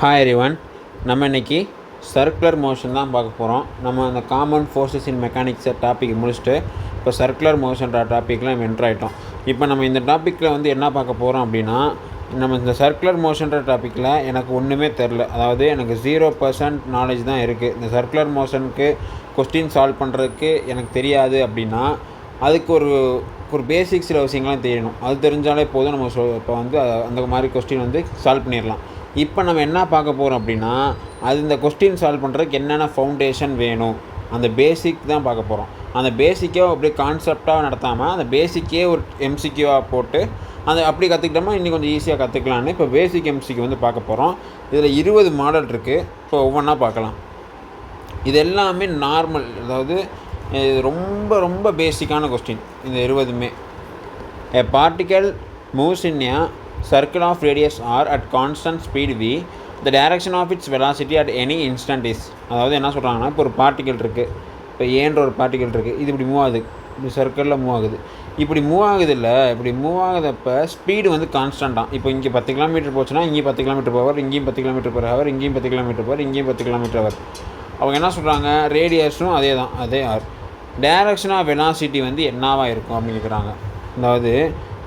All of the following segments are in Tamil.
ஹாய் எரிவன் நம்ம இன்னைக்கு சர்க்குலர் மோஷன் தான் பார்க்க போகிறோம் நம்ம அந்த common forces in mechanics topic முடிச்சுட்டு இப்போ சர்க்குலர் மோஷன்ற டாப்பிக்கில் நம்ம என்ட்ரு ஆகிட்டோம் இப்போ நம்ம இந்த டாப்பிக்கில் வந்து என்ன பார்க்க போகிறோம் அப்படின்னா நம்ம இந்த சர்க்குலர் மோஷன்ற டாப்பிக்கில் எனக்கு ஒன்றுமே தெரில அதாவது எனக்கு ஜீரோ பர்சன்ட் நாலேஜ் தான் இருக்குது இந்த சர்க்குலர் மோஷனுக்கு கொஸ்டின் சால்வ் பண்ணுறதுக்கு எனக்கு தெரியாது அப்படின்னா அதுக்கு ஒரு ஒரு பேசிக் சில விஷயங்கள்லாம் தெரியணும். அது தெரிஞ்சாலே போதும். நம்ம சொ இப்போ வந்து அந்த மாதிரி கொஸ்டின் வந்து சால்வ் பண்ணிடலாம். இப்போ நம்ம என்ன பார்க்க போகிறோம் அப்படின்னா அது இந்த கொஸ்டின் சால்வ் பண்ணுறதுக்கு என்னென்ன ஃபவுண்டேஷன் வேணும்? அந்த பேசிக் தான் பார்க்க போகிறோம் அந்த பேசிக்கே அப்படியே கான்செப்டாக நடத்தாமல் அந்த பேசிக்கே ஒரு எம்சிக்யூவாக போட்டு அந்த அப்படி கற்றுக்கிட்டோமா இன்னும் கொஞ்சம் ஈஸியாக கற்றுக்கலான்னு இப்போ பேசிக் எம்சிக்கு வந்து பார்க்க போகிறோம் இதில் இருபது மாடல் இருக்குது இப்போ ஒவ்வொன்றா பார்க்கலாம். இது எல்லாமே நார்மல் அதாவது இது ரொம்ப ரொம்ப பேசிக்கான கொஸ்டின் இந்த இருபதுமே. A particle moves in circle of radius r at constant speed v the direction of its velocity at any instant is அதாவது என்ன சொல்கிறாங்கன்னா இப்போ ஒரு பார்ட்டிக்கல் இருக்குது இப்போ ஏன்ற ஒரு பார்ட்டிக்கல் இருக்குது இது இப்படி மூவ் ஆகுது. இப்படி சர்க்கிளில் மூவ் ஆகுது. இப்படி மூவ் ஆகுது இல்லை இப்படி மூவ் ஆகுதப்ப ஸ்பீடு வந்து கான்ஸ்டண்ட்டாக இப்போ இங்கே பத்து கிலோமீட்டர் போச்சுன்னா இங்கேயும் பத்து கிலோமீட்டர் பவர் இங்கேயும் பத்து கிலோமீட்டர் பர் ஹவர் இங்கேயும் பத்து கிலோமீட்டர் பவர் இங்கேயும் பத்து கிலோமீட்டர் ஹவர் அவங்க என்ன சொல்கிறாங்க ரேடியஸும் அதே தான் அதே ஆர் டைரக்ஷன் ஆஃப் வெலாசிட்டி வந்து என்னவாக இருக்கும் அப்படின்னு கேட்குறாங்க அதாவது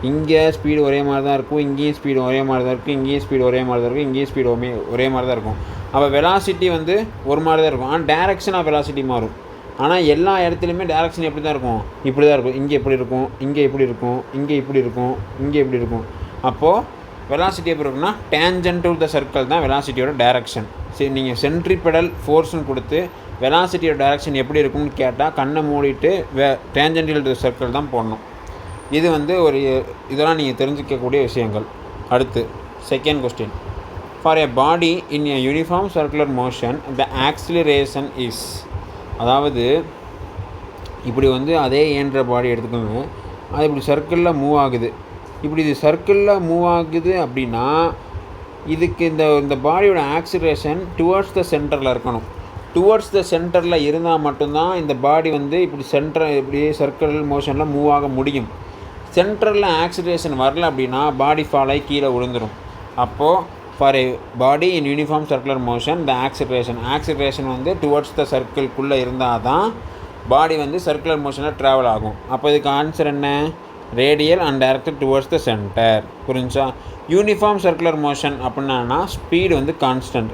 இங்கே ஸ்பீடு ஒரே மாதிரி தான் இருக்கும் இங்கேயும் ஸ்பீடு ஒரே மாதிரி தான் இருக்கும் இங்கேயும் ஸ்பீடு ஒரே மாதிரி தான் இருக்கும் இங்கேயும் ஸ்பீடு ஒரே ஒரே மாதிரி தான் இருக்கும். அப்போ வெலாசிட்டி வந்து ஒரு மாதிரி தான் இருக்கும். ஆனால் டேரக்ஷன் ஆஃப் வெலாசிட்டி மாறும். ஆனால் எல்லா இடத்துலையுமே டேரக்ஷன் எப்படி தான் இருக்கும்? இப்படி தான் இருக்கும். இங்கே எப்படி இருக்கும் இங்கே இப்படி இருக்கும் இங்கே இப்படி இருக்கும் இங்கே இப்படி இருக்கும். அப்போது வெலாசிட்டி எப்படி இருக்குன்னா டேஞ்சன்ட் டு த சர்க்கிள் தான் வெலாசிட்டியோட டேரக்ஷன் சரி நீங்கள் சென்ட்ரிபெடல் ஃபோர்ஸ்னு கொடுத்து வெலாசிட்டியோட டேரக்ஷன் எப்படி இருக்கும்னு கேட்டால் கண்ணை மூடிட்டு வே டேஞ்சன்டியல் டு சர்க்கிள் தான் போடணும். இது வந்து ஒரு இதெல்லாம் நீங்கள் தெரிஞ்சிக்கக்கூடிய விஷயங்கள். அடுத்து second question for a body in a uniform circular motion the acceleration is அதாவது இப்படி வந்து அதே ஏன்ற பாடி எடுத்துக்கோங்க. அது இப்படி சர்க்கிளில் மூவ் ஆகுது. இப்படி இது சர்க்கிளில் மூவ் ஆகுது அப்படின்னா இதுக்கு இந்த இந்த பாடியோட ஆக்சிலரேஷன் டுவர்ட்ஸ் த சென்டரில் இருக்கணும். டுவர்ட்ஸ் த சென்டரில் இருந்தால் மட்டும்தான் இந்த பாடி வந்து இப்படி சென்டர் இப்படி சர்க்கிள் மோஷனில் மூவ் ஆக முடியும். சென்டரில் ஆக்சிடேஷன் வரல அப்படின்னா பாடி ஃபாலாகி கீழே விழுந்துடும் அப்போது for a body in uniform circular motion the acceleration acceleration வந்து டுவர்ட்ஸ் த சர்க்கிள்குள்ளே இருந்தால் தான் பாடி வந்து சர்க்குலர் மோஷனில் ட்ராவல் ஆகும். அப்போ இதுக்கு ஆன்சர் என்ன? Radial and directed towards the center புரிஞ்சா? யூனிஃபார்ம் சர்க்குலர் மோஷன் அப்படின்னா ஸ்பீடு வந்து கான்ஸ்டன்ட்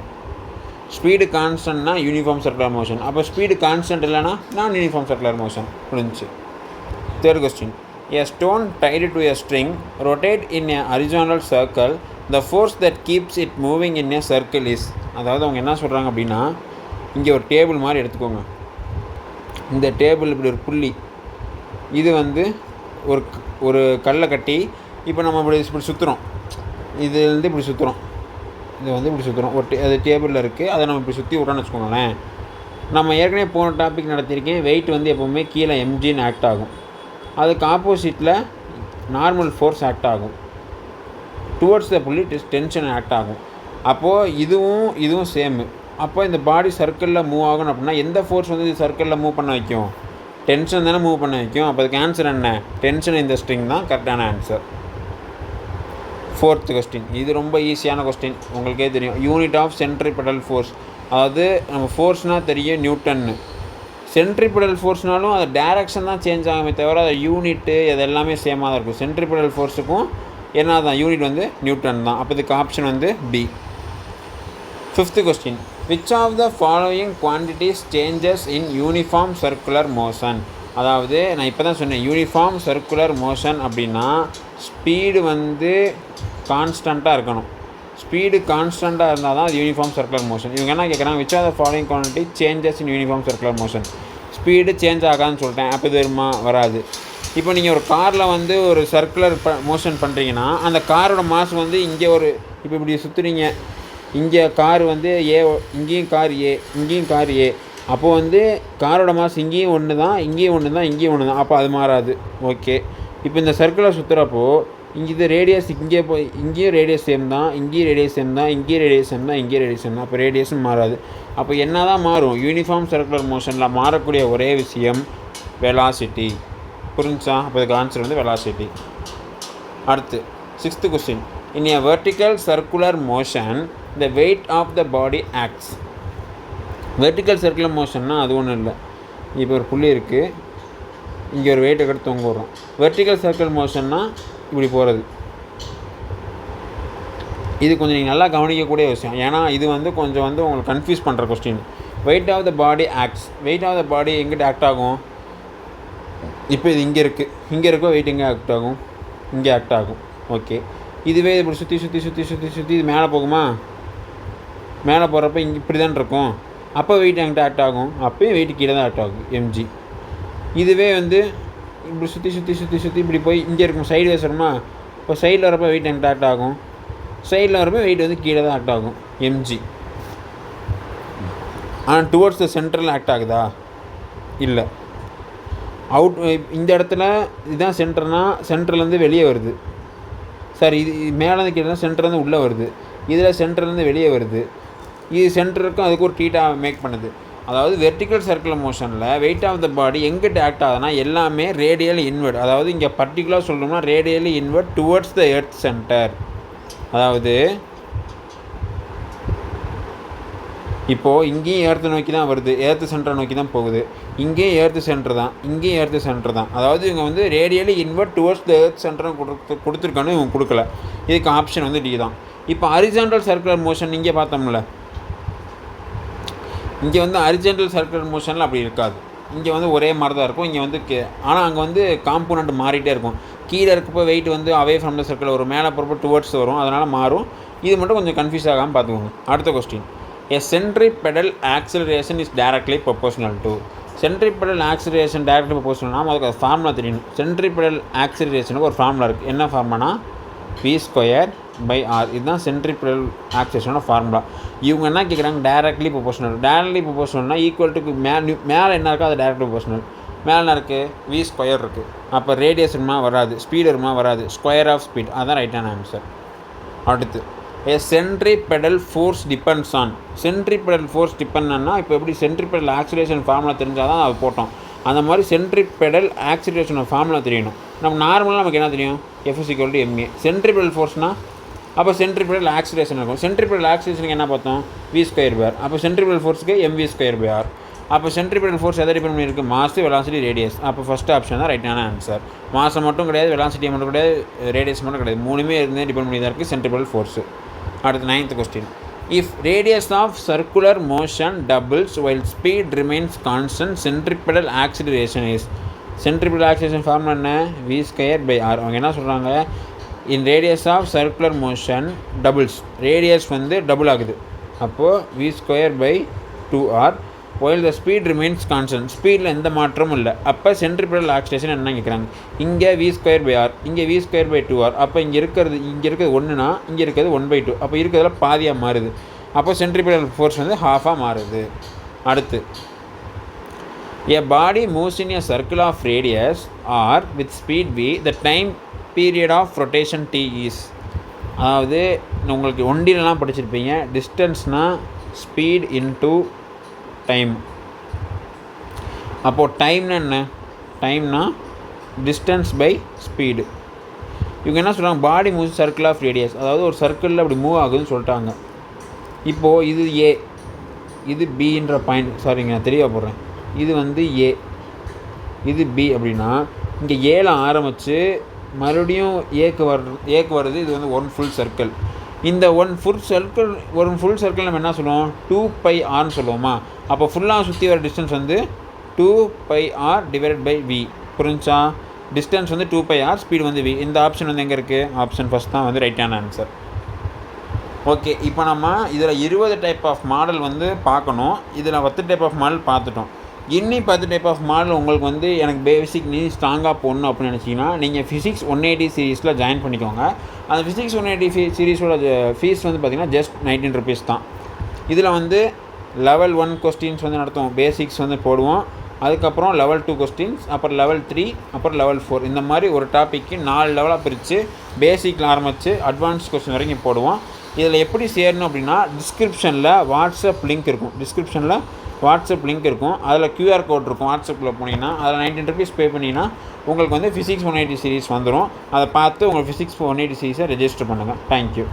ஸ்பீடு கான்ஸ்டன்ட்னா யூனிஃபார்ம் சர்க்குலர் மோஷன் அப்போ ஸ்பீடு கான்ஸ்டன்ட் இல்லைனா நான் யூனிஃபார்ம் சர்க்குலர் மோஷன் புரிஞ்சு? Third question a stone tied to a string rotate in a horizontal circle. The force that keeps it moving in a circle is அதாவது அவங்க என்ன சொல்கிறாங்க அப்படின்னா இங்கே ஒரு டேபிள் மாதிரி எடுத்துக்கோங்க. இந்த டேபிள் இப்படி ஒரு புள்ளி. இது வந்து ஒரு ஒரு கல்லை கட்டி இப்போ நம்ம இப்படி இப்படி சுற்றுறோம் இது வந்து இப்படி சுற்றுறோம் இது வந்து இப்படி சுற்றுறோம் ஒரு டே- அது டேபிளில் இருக்குது அதை நம்ம இப்படி சுற்றி விட்றோன்னு வச்சுக்கோங்களேன். நம்ம ஏற்கனவே போன டாபிக் நடத்தியிருக்கேன். வெயிட் வந்து எப்போவுமே கீழே எம்ஜின்னு ஆக்ட் ஆகும். அதுக்கு ஆப்போசிட்டில் நார்மல் ஃபோர்ஸ் ஆக்ட் ஆகும். டுவர்ட்ஸ் த புள்ளி டென்ஷன் ஆக்ட் ஆகும். அப்போது இதுவும் இதுவும் சேமு அப்போ இந்த பாடி சர்க்கிளில் மூவ் ஆகணும் அப்படின்னா எந்த ஃபோர்ஸ் வந்து இது சர்க்கிளில் மூவ் பண்ண வைக்கும்? டென்ஷன் தானே மூவ் பண்ண வைக்கும்? அப்போ அதுக்கு ஆன்சர் என்ன? டென்ஷன் இந்த ஸ்ட்ரிங் தான் கரெக்டான ஆன்சர் ஃபோர்த் கொஸ்டின் இது ரொம்ப ஈஸியான கொஸ்டின் உங்களுக்கே தெரியும். யூனிட் ஆஃப் சென்ட்ரிபெடல் ஃபோர்ஸ் அதாவது நம்ம ஃபோர்ஸ்னால் தெரியும் நியூட்டன்னு சென்ட்ரிபிடல் ஃபோர்ஸ்னாலும் அது டேரக்ஷன் தான் சேஞ்ச் ஆகுமே தவிர அது யூனிட்டு இது எல்லாமே சேமாக தான் இருக்கும். சென்ட்ரிபிடல் ஃபோர்ஸுக்கும் என்ன தான் யூனிட் வந்து நியூட்டன் தான். அப்போ இதுக்கு ஆப்ஷன் வந்து B fifth question which of the following quantities changes in uniform circular motion அதாவது நான் இப்போ தான் சொன்னேன் யூனிஃபார்ம் சர்க்குலர் மோஷன் அப்படின்னா ஸ்பீடு வந்து கான்ஸ்டண்ட்டாக இருக்கணும். ஸ்பீடு கான்ஸ்டண்ட்டாக இருந்தால் தான் அது யூனிஃபார்ம் சர்க்குலர் மோஷன் இவங்க என்ன கேட்குறாங்க which are the following quantity changes in uniform circular motion speed change ஆகாதுன்னு சொல்லிட்டேன். அப்போ இது வருமா வராது. இப்போ நீங்கள் ஒரு காரில் வந்து ஒரு சர்க்குலர் ப மோஷன் பண்ணுறீங்கன்னா அந்த காரோட மாஸ் வந்து இங்கே ஒரு இப்போ இப்படி சுற்றுறீங்க இங்கே கார் வந்து ஏ இங்கேயும் கார் ஏ இங்கேயும் கார் ஏ அப்போ வந்து காரோட மாஸ் இங்கேயும் ஒன்று தான் இங்கேயும் ஒன்று தான் இங்கேயும் ஒன்று தான் அப்போ அது மாறாது. ஓகே இப்போ இந்த சர்க்கிளை சுற்றுறப்போ இங்கே இது ரேடியஸ் இங்கே போய் இங்கேயும் ரேடியஸ் சேம் தான் இங்கேயும் ரேடியஸ் சேம் தான் இங்கேயும் ரேடியஸ் சேம் தான் இங்கேயும் ரேடியஸ் சேம் தான். அப்போ ரேடியஸும் மாறாது. அப்போ என்ன தான் மாறும் யூனிஃபார்ம் சர்க்குலர் மோஷனில் மாறக்கூடிய ஒரே விஷயம் வெலாசிட்டி புரிஞ்சா அப்போ இதுக்கு ஆன்சர் வந்து வெலாசிட்டி அடுத்து sixth question in a vertical circular motion the weight of the body acts vertical circular மோஷன்னா அது ஒன்றும் இல்லை. இப்போ ஒரு புள்ளி இருக்குது இங்கே ஒரு வெயிட்டை கட்டு தொங்க விடுறோம் வெர்டிக்கல் சர்க்குலர் மோஷன்னா இப்படி போகிறது இது கொஞ்சம் நீங்கள் நல்லா கவனிக்கக்கூடிய விஷயம். ஏன்னா இது வந்து கொஞ்சம் வந்து உங்களுக்கு கன்ஃபியூஸ் பண்ணுற question weight of the body acts weight of the body எங்கிட்ட ஆக்ட் ஆகும்? இப்போ இது இங்கே இருக்குது இங்கே இருக்கோ வெயிட் எங்கே ஆக்ட் ஆகும்? இங்கே ஆக்ட் ஆகும். ஓகே இதுவே இப்படி சுற்றி சுற்றி சுற்றி சுற்றி சுற்றி இது மேலே போகுமா? மேலே போகிறப்ப இங்கே இப்படி தான் இருக்கும். அப்போ வெயிட் என்கிட்ட ஆக்ட் ஆகும். அப்போயும் வெயிட் கீழே தான் ஆக்ட் ஆகும். எம்ஜி இதுவே வந்து இப்படி சுற்றி சுற்றி சுற்றி சுற்றி இப்படி போய் இங்கே இருக்கும். சைடு வேஸ் வருமா இப்போ சைடில் வரப்போ வெயிட் என்கிட்ட ஆக்ட் ஆகும். சைடில் வரப்போ வெயிட் வந்து கீழே தான் ஆக்ட் ஆகும். எம்ஜி ஆனால் டுவர்ட்ஸ் த சென்டரில் ஆக்ட் ஆகுதா? இல்லை. அவுட் இந்த இடத்துல இதுதான் சென்டர்னா சென்டர்லேருந்து வெளியே வருது. சார் இது மேலேருந்து கீழே சென்டர்லேருந்து உள்ளே வருது. இதில் சென்டர்லேருந்து வெளியே வருது. இது சென்டருக்கும் அதுக்கு ஒரு டீட்டாக மேக் பண்ணுது. அதாவது வெர்டிக்கல் சர்க்குலர் மோஷனில் வெயிட் ஆஃப் த பாடி எங்கிட்ட ஆக்ட் ஆகுதுன்னா எல்லாமே ரேடியல் இன்வெர்ட் அதாவது இங்கே பர்டிகுலர் சொல்லணும்னா radial inward towards the earth center அதாவது இப்போது இங்கேயும் ஏர்த்து நோக்கி தான் வருது ஏர்த்து சென்டரை நோக்கி தான் போகுது. இங்கேயும் ஏர்த்து சென்டர் தான் இங்கேயும் ஏர்த்து சென்டர் தான். அதாவது இவங்க வந்து radially inward towards the earth சென்டர்னு கொடுத்து கொடுத்துருக்கானு இவங்க கொடுக்கல. இதுக்கு ஆப்ஷன் வந்து டி தான். இப்போ ஹரிசாண்டல் சர்க்குலர் மோஷன் இங்கே பார்த்தோம்ல. இங்கே வந்து அரிஜென்டல் சர்க்குலர் மோஷனில் அப்படி இருக்காது. இங்கே வந்து ஒரே மாதிரி தான் இருக்கும் இங்கே வந்து கே ஆனால் அங்கே வந்து காம்போனண்ட் மாறிட்டே இருக்கும். கீழே இருக்கப்போ வெயிட் வந்து அவே ஃப்ரம் த சர்க்கிள் வரும் மேலே போகிறப்போ டுவர்ட்ஸ் வரும். அதனால் மாறும். இது மட்டும் கொஞ்சம் கன்ஃபியூஸ் ஆகாமல் பார்த்துக்கோங்க. அடுத்த question a centripetal acceleration is directly proportional to centripetal acceleration directly ப்ரொபோஷனல்னால் அதுக்கு அது ஃபார்முலா தெரியணும் சென்ட்ரி பெடல் ஆக்சிலரேஷனுக்கு ஒரு ஃபார்முலா இருக்குது என்ன ஃபார்முலானா பி ஸ்கொயர் பை ஆர் இதுதான் சென்ட்ரிபிடல் ஆக்சிலேஷனோட ஃபார்முலா இவங்க என்ன கேட்குறாங்க டேரக்ட்லி ப்ரொபோஷனல் டேரக்ட்லி ப்ரொபோஷனல்னா ஈக்குவல் டு மே மேலே என்ன இருக்கோ அது டேரக்ட்லி ப்ரொபோஷனல் மேலே இருக்குது வி ஸ்கொயர் இருக்குது அப்போ ரேடியஸ் வருமா வராது ஸ்பீடு வருமா வராது. ஸ்கொயர் ஆஃப் ஸ்பீட் அதான் ரைட்டான ஆன்சர் அடுத்து a centripetal force depends on centripetal force டிபெண்ட்னா இப்போ எப்படி சென்ட்ரி பெடல் ஆக்சிலேஷன் ஃபார்முலா தெரிஞ்சால் தான் அது போட்டோம். அந்த மாதிரி சென்ட்ரி பெடல் ஆக்சிலேஷன் ஃபார்முலா தெரியணும். நம்ம நார்மலாக நமக்கு என்ன தெரியும்? எஃப்எஸ்சிக்கல் டு எம்ஏ சென்ட்ரி பெடல் ஃபோர்ஸ்னால் அப்போ சென்ட்ரிபிடல் ஆக்சிலேஷன் இருக்கும். சென்ட்ரிபிடல் ஆக்சிலேஷனுக்கு என்ன பார்த்தோம்? வி ஸ்கொயர் பை ஆர் அப்போ சென்ட்ரிபிடல் ஃபோர்ஸுக்கு எம்வி ஸ்கொயர் பை ஆர் அப்போ சென்ட்ரிபிடல் ஃபோர்ஸ் எதை டிபெண்ட் பண்ணியிருக்கு? மாஸ் வெலாசிட்டி ரேடியஸ் அப்போ ஃபஸ்ட் ஆப்ஷன் தான் ரைட்டான ஆன்சர் மாதம் மட்டும் கிடையாது வெலாசிட்டி மட்டும் கிடையாது ரேடியஸ் மட்டும் கிடையாது. மூணுமே இருந்தே டிபெண்ட் பண்ணி தான் இருக்குது சென்ட்ரிபிடல் ஃபோர்ஸு அடுத்து ninth question if radius of circular motion doubles while speed remains constant centripetal acceleration is centripetal acceleration form என்ன? வி ஸ்கொயர் பை ஆர் அவங்க என்ன சொல்கிறாங்க in radius of circular motion doubles radius வந்து டபுள் ஆகுது. அப்போது v square by two r while the speed remains constant ஸ்பீடில் எந்த மாற்றமும் இல்லை. அப்போ சென்ட்ரிபிடல் ஆக்சிலேஷன் என்ன கேட்குறாங்க இங்கே வி ஸ்கொயர் பை ஆர் இங்கே v square by two r அப்போ இங்கே இருக்கிறது இங்கே இருக்கிறது ஒன்றுனா இங்கே இருக்கிறது ஒன் பை டூ அப்போ இருக்கிறதுல பாதியாக மாறுது. அப்போ சென்ட்ரிபிடல் ஃபோர்ஸ் வந்து ஹாஃபாக மாறுது. அடுத்து a body moves in a circle of radius r with speed v the time period of rotation T is அதாவது உங்களுக்கு ஒண்டிலலாம் படிச்சிருப்பீங்க. டிஸ்டன்ஸ்னால் ஸ்பீட் இன்டூ டைம் அப்போது டைம்னா என்ன? டைம்னா டிஸ்டன்ஸ் பை ஸ்பீடு இவங்க என்ன சொல்கிறாங்க body move circle of radius அதாவது ஒரு சர்க்கிளில் அப்படி மூவ் ஆகுதுன்னு சொல்லிட்டாங்க. இப்போது இது ஏ இது பின்ற பாயிண்ட் சாரிங்க நான் தெளிவாக போடுறேன். இது வந்து ஏ இது பி அப்படின்னா இங்கே ஏல ஆரம்பித்து மறுபடியும் ஏக்கு வர்றது ஏக்கு வருது இது வந்து ஒன் ஃபுல் சர்க்கிள் இந்த one full circle one full circle நம்ம என்ன சொல்லுவோம்? டூ பை ஆர்னு சொல்லுவோமா? அப்போ ஃபுல்லாக சுற்றி வர டிஸ்டன்ஸ் வந்து two pi r divided by v புரிஞ்சா டிஸ்டன்ஸ் வந்து டூ பை ஆர் ஸ்பீடு வந்து வி இந்த ஆப்ஷன் வந்து எங்கே இருக்குது ஆப்ஷன் ஃபஸ்ட் தான் வந்து ரைட்டான ஆன்சர் ஓகே இப்போ நம்ம இதில் இருபது டைப் ஆஃப் மாடல் வந்து பார்க்கணும். இதில் பத்து டைப் ஆஃப் மாடல் பார்த்துட்டோம். இன்னி பத்து டைப் ஆஃப் மாடல் உங்களுக்கு வந்து எனக்கு பேசிக் நீ ஸ்ட்ராங்காக போடணும் அப்படின்னு நினச்சிங்கன்னா நீங்கள் ஃபிசிக்ஸ் ஒன் எயிட்டி சீரீஸில் ஜாயின் பண்ணிக்கோங்க. அந்த ஃபிசிக்ஸ் ஒன் எயிட்டி ஃபீ சீரீஸோட ஃபீஸ் வந்து பார்த்திங்கன்னா ஜஸ்ட் நைன்டீன் ருபீஸ் தான். இதில் வந்து லெவல் ஒன் கொஸ்டின்ஸ் வந்து நடத்துவோம். பேசிக்ஸ் வந்து போடுவோம். அதுக்கப்புறம் லெவல் டூ கொஸ்டின்ஸ் அப்புறம் லெவல் த்ரீ அப்புறம் லெவல் ஃபோர் இந்த மாதிரி ஒரு டாப்பிக்கு நாலு லெவலாக பிரித்து பேசிக்கில் ஆரம்பித்து அட்வான்ஸ் கொஸ்டின் வரைக்கும் போடுவோம். இதில் எப்படி சேரணும் அப்படின்னா டிஸ்கிரிப்ஷனில் வாட்ஸ்அப் லிங்க் இருக்கும். டிஸ்கிரிப்ஷனில் வாட்ஸ்அப் லிங்க் இருக்கும். அதில் க்யூஆர் கோட் இருக்கும். வாட்ஸ்அப்பில் போனீங்கன்னா அதில் நைன்டீன் ருபீஸ் பே பண்ணிங்கன்னா உங்களுக்கு வந்து ஃபிசிக்ஸ் ஒன் எயிட்டி சீரிஸ் வந்துடும் அதை பார்த்து உங்கள் ஃபிசிக்ஸ் ஒன் எயிட்டி சீரிஸை ரெஜிஸ்டர் பண்ணுங்கள் தேங்க்யூ